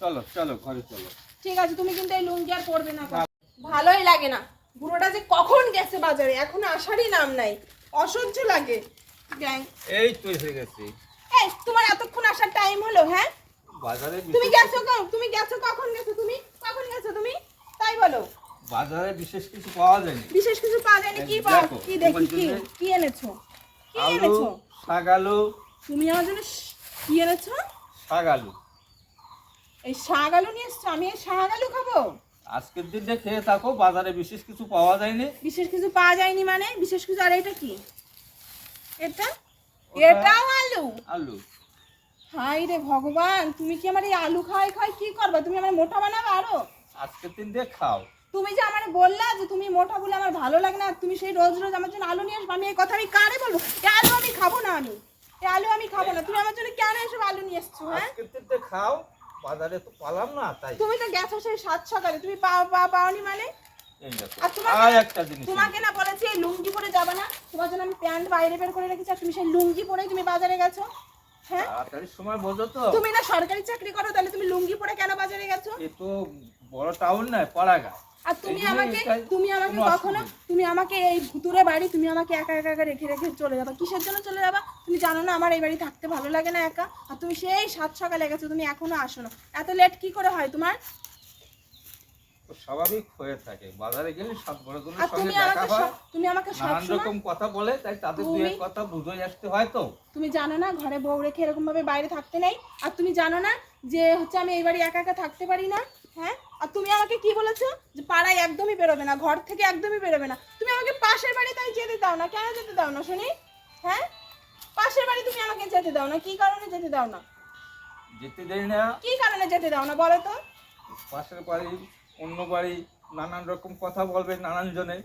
চলো চলো ঘরে চলো। ঠিক আছে তুমি কিন্তু এই লুঙ্গি আর পরবে না ভালোই লাগে না। বুড়োটা যে কখন গেছে বাজারে এখন আসারই নাম নাই। অসহ্য লাগে। গ্যাং এই তো এসে গেছি। এই তোমার এতক্ষণ আসার টাইম হলো হ্যাঁ? বাজারে তুমি গেছো কখন তুমি গেছো কখন গেছো তুমি? কখন গেছো তুমি? তাই বলো। বাজারে বিশেষ কিছু পাওয়া যায়নি। বিশেষ কিছু পাওয়া যায়নি কি এই পাও কি দেখি কি কি এনেছো? কি এনেছো? শাক আলু। তুমি আমার জন্য কি এনেছো? শাক আলু। এই শাক আলু নিয়ে এসছো? আমি এই শাক আলু খাব? আজকের দিনটা খেয়ে থাকো বাজারে বিশেষ কিছু পাওয়া যায়নি। বিশেষ কিছু পাওয়া যায়নি মানে? বিশেষ কিছু আর এটা কি? এটা? এটাও আলু? আলু। হাই রে ভগবান তুমি কি আমার এই আলু খাই খাই কি করবা? তুমি আমার মোটা বানাবে আরও? আজকের দিন দিয়ে খাও। তুমি যে আমার বললা যে তুমি মোটা বলে আমার ভালো লাগে না তুমি সেই রোজ রোজ আমার জন্য আলু নিয়ে আসবে আমি এই কথা আমি কারে বলব। এই আলু আমি খাব না আমি। এই আলু আমি খাব না। তুমি আমার জন্য কেন এসব আলু নিয়ে এসছো হ্যাঁ? আজকের দিন খাও। বাজারে তো পালাম না তাই। তুমি তো গেছো সেই সাত সকালে। তুমি পাও পা পাওনি মানে? আর তোমাকে- আর একটা জিনিস তোমাকে না বলেছি এই লুঙ্গি পরে যাবে না। তোমার জন্য আমি প্যান্ট বাইরে বের করে রেখেছি আর তুমি সেই লুঙ্গি পরে তুমি বাজারে গেছো। হ্যাঁ? সময় বোঝো তো। তুমি না সরকারি চাকরি করো তাহলে তুমি লুঙ্গি পরে কেন বাজারে গেছো? এ তো বড় টাউন নয় পাড়াগা আর তুমি আমাকে তুমি আমাকে কখনো তুমি আমাকে এই ভুতুরে বাড়ি তুমি আমাকে একা একা একা রেখে রেখে চলে যাবা। কিসের জন্য চলে যাবা? তুমি জানো না আমার এই বাড়ি থাকতে ভালো লাগে না একা। আর তুমি সেই সাত সকালে গেছো তুমি এখনও আসো না। এত লেট কি করে হয় তোমার? স্বাভাবিক হয়ে থাকে। বাজারে গেলে সব বড়জনের আর সঙ্গে দেখা হয়। তুমি আমাকে নানান রকম কথা বলে তাই তাদের দুই তুমি- এক কথা বুঝে আসতে হয় তো। তুমি জানো না ঘরে বউ রেখে এরকম ভাবে বাইরে থাকতে নেই। আর তুমি জানো না যে হচ্ছে আমি এই বাড়ি একা একা থাকতে পারি না? হ্যাঁ? আর তুমি আমাকে কি বলেছ? যে পাড়ায় একদমই বেরোবে না ঘর থেকে একদমই বেরোবে না। তুমি আমাকে পাশের বাড়ি তাই যেতে দাও না কেন যেতে দাও না শুনি? হ্যাঁ? পাশের বাড়ি তুমি আমাকে যেতে দাও না কি কারণে যেতে দাও না? যেতে দেয় না। কি কারণে যেতে দাও না বলো তো? পাশের বাড়ি অন্য বাড়ি নানান রকম কথা বলবে নানান জনে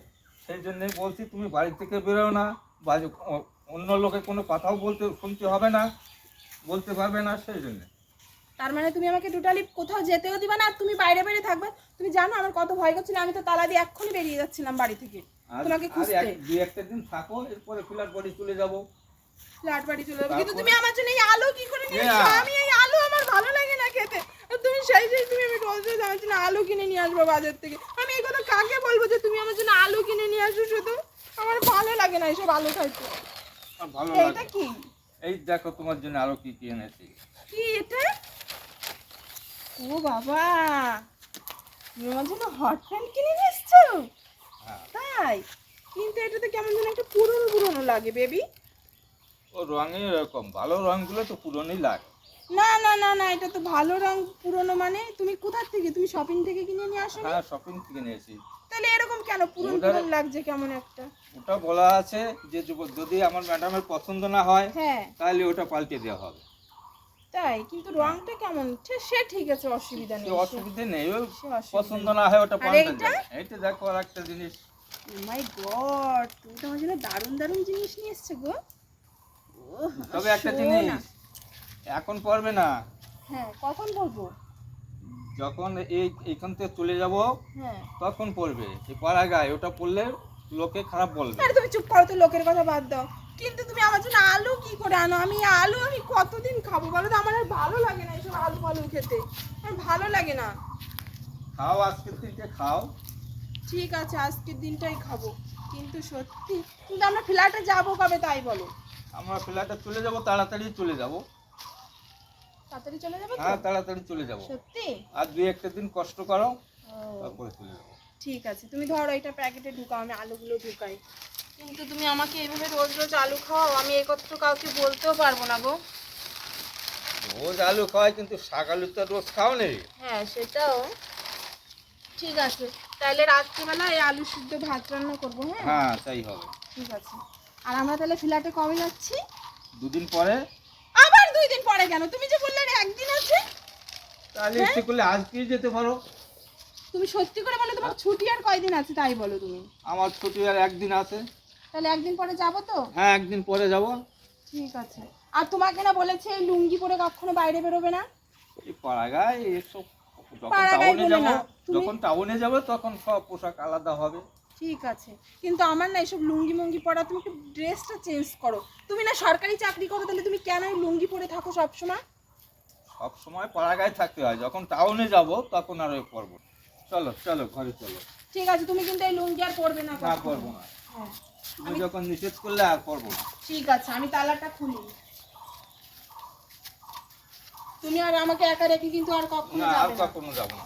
সেই জন্যই বলছি তুমি বাড়ি থেকে বেরো না বা অন্য লোকে কোনো কথাও বলতে শুনতে হবে না বলতে পারবে না সেই জন্যে। তার মানে তুমি আমাকে টোটালি কোথাও যেতেও দিবা না আর তুমি বাইরে বাইরে থাকবে। তুমি জানো আমার কত ভয় করছিল আমি তো তালা দিয়ে এক্ষুনি বেরিয়ে যাচ্ছিলাম বাড়ি থেকে। তোমাকে খুঁজতে। দুই একটা দিন থাকো এরপরে ফ্ল্যাট বাড়ি চলে যাব। ফ্ল্যাট বাড়ি চলে যাব। কিন্তু তুমি আমার জন্য এই আলু কি করে নিয়ে এ আমি এই আলু আমার ভালো লাগে না খেতে। তুমি সেই সেই তুমি আমি রোজ রোজ আমার জন্য আলু কিনে নিয়ে আসব বাজার থেকে। আমি এই কথা কাকে বলব যে তুমি আমার জন্য আলু কিনে নিয়ে আসো শুধু? আমার ভালো লাগে না এইসব আলু খাইতে। ভালো লাগে। কি? এই দেখো তোমার জন্য আরও কি কি এনেছি কি এটা? ও বাবা তুমি আমার জন্য হট প্যান্ট কিনে নিয়ে এসছো? হ্যাঁ। তাই? কিন্তু এটা তো কেমন যেন একটা পুরনো পুরনো লাগে বেবি ও রঙে এরকম ভালো রঙগুলো তো পুরনোই লাগে। না না না না এটা তো ভালো রং পুরনো মানে তুমি কোথা থেকে? তুমি শপিং থেকে কিনে নিয়ে আসো হ্যাঁ শপিং থেকে নিয়েছি। তাহলে এরকম কেন? পুরন পুরন লাগছে কেমন একটা? ওটা বলা আছে যে যদি আমার ম্যাডামের পছন্দ না হয় হ্যাঁ। তাহলে ওটা পাল্টে দেওয়া হবে। তাই কিন্তু রংটা কেমন? সে সে ঠিক আছে অসুবিধা নেই। অসুবিধে নেই সে পছন্দ না হয় ওটা পাল্টে এইটা? দেখো আর একটা জিনিস। মাই গড তুমি তো আমার জন্য দারুণ দারুণ জিনিস নিয়ে এসছো গো। তবে একটা। জিনিস এখন পড়বে না। হ্যাঁ কখন বলব যখন এই এইখান থেকে চলে যাব হ্যাঁ। তখন পড়বে। পাড়া গায়ে ওটা পড়লে লোকে খারাপ বলবে। আরে তুমি চুপ করো তো লোকের কথা বাদ দাও। কিন্তু তুমি আমার জন্য আলু কি করে আনো? আমি আলু আমি কতদিন খাব বলো তো? আমার আর ভালো লাগে না এইসব আলু আলু খেতে। আমার ভালো লাগে না। খাও আজকের থেকে খাও। ঠিক আছে আজকের দিনটাই খাব। কিন্তু সত্যি কিন্তু আমরা ফ্ল্যাটে যাব কবে তাই বলো? আমরা ফ্ল্যাটে চলে যাব তাড়াতাড়ি চলে যাব। তাড়াতাড়ি চলে যাবে হ্যাঁ তাড়াতাড়ি চলে যাব। সত্যি? আর দুই একটা দিন কষ্ট করো তারপরে চলে যাব। ঠিক আছে তুমি ধরো এটা প্যাকেটে ঢুকাও আমি আলুগুলো ঢুকাই। কিন্তু তুমি আমাকে এইভাবে রোজ রোজ আলু খাও আমি এই কাউকে বলতেও পারব না গো। রোজ আলু খাওয়াই কিন্তু শাক আলু তো রোজ খাও নেই। হ্যাঁ সেটাও। ঠিক আছে তাহলে রাত্রিবেলা এই আলু সিদ্ধ ভাত রান্না করব হ্যাঁ? হ্যাঁ তাই হবে। ঠিক আছে। আর আমরা তাহলে ফ্ল্যাটে কবে যাচ্ছি? দুদিন পরে। আবার দুই দিন পরে কেন? তুমি যে বললে একদিন আছে। তাহলে হ্যাঁ? ইচ্ছে করলে আজকেই যেতে পারো। তুমি সত্যি করে বলো তোমার ছুটি আর কয়দিন আছে তাই বলো তুমি? আমার ছুটি আর একদিন আছে। তাহলে একদিন পরে যাব তো? হ্যাঁ একদিন পরে যাব। ঠিক আছে। আর তোমাকে না বলেছে লুঙ্গি পরে কখনো বাইরে বেরোবে না? পাড়াগায় এসব যখন টাউনে যাব তখন সব পোশাক আলাদা হবে। ঠিক আছে। কিন্তু আমার না এসব লুঙ্গি মুঙ্গি পরা তুমি একটু ড্রেসটা চেঞ্জ করো। তুমি না সরকারি চাকরি করো তাহলে তুমি কেন লুঙ্গি পরে থাকো সবসময় সব সময় থাকতে হয়। যখন টাউনে যাব তখন আর ওই। চলো চলো ঘরে চলো। ঠিক আছে তুমি কিন্তু এই লুঙ্গি আর পরবে না না। না। হ্যাঁ। তুমি যখন নিষেধ করলে আর করব ঠিক আছে আমি তালাটা খুলি। তুমি আর আমাকে একা রেখে কিন্তু আর কখনো না আর কখনো যাব না।